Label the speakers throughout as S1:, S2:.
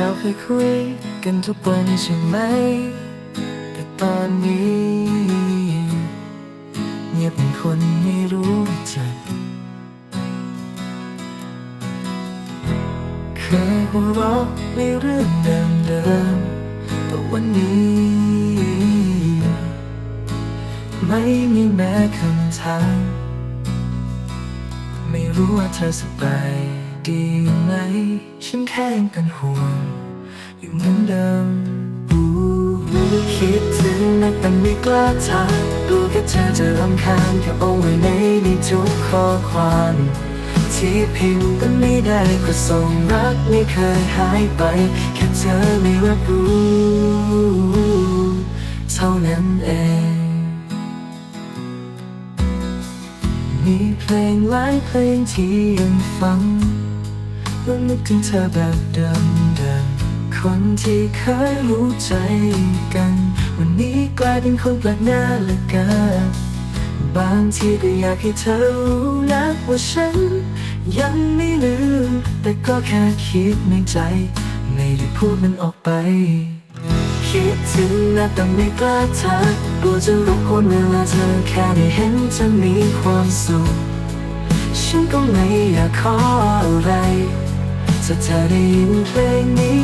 S1: เราเคยคุยกันทุกวันใช่ไหม แต่ตอนนี้ เงียบเหมือนคนไม่รู้จักเคยหัวเราะในเรื่องเดิมๆแต่วันนี้ ไม่มีแม้คำถามไม่รู้ว่าเธอสบาย ดีไหม ฉันแค่ยังเป็นห่วง อยู่เหมือนเดิมคิดถึงนักแต่ไม่กล้าทักดูแค่เธอจะรำคาญแค่เอาไว้ในในทุกข้อความที่พิมพ์ก็ไม่ได้ก็ส่งรักไม่เคยหายไป แค่เธอไม่รับรู้เท่านั้นเอง มีเพลงหลายเพลงที่ยังฟัง แล้วนึกถึงเธอแบบเดิมเดิมๆคนที่เคยรู้ใจกัน วันนี้กลายเป็นคนแปลกหน้าเหลือเกินบางทีก็อยากให้เธอรู้นะว่าฉัน ยังไม่ลืม แต่ก็แค่คิดในใจ ไม่ได้พูดมันออกไปคิดถึงนะแต่ไม่กล้าทักกลัวจะรบกวนเวลาเธอแค่ได้เห็นเธอมีความสุข ฉันก็ไม่อยากขออะไร ถ้าเธอได้ยินเพลงนี้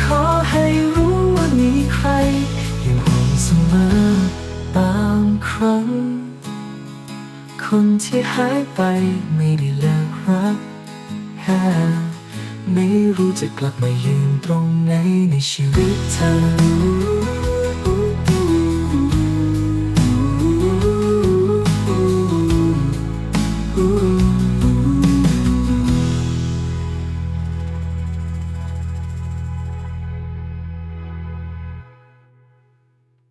S1: ขอให้รู้ว่ามีใครยังห่วงเสมอบางครั้ง คนที่หายไปไม่ได้เลิกรักแค่ไม่รู้จะกลับมายืนตรงไหนในชีวิตเธอ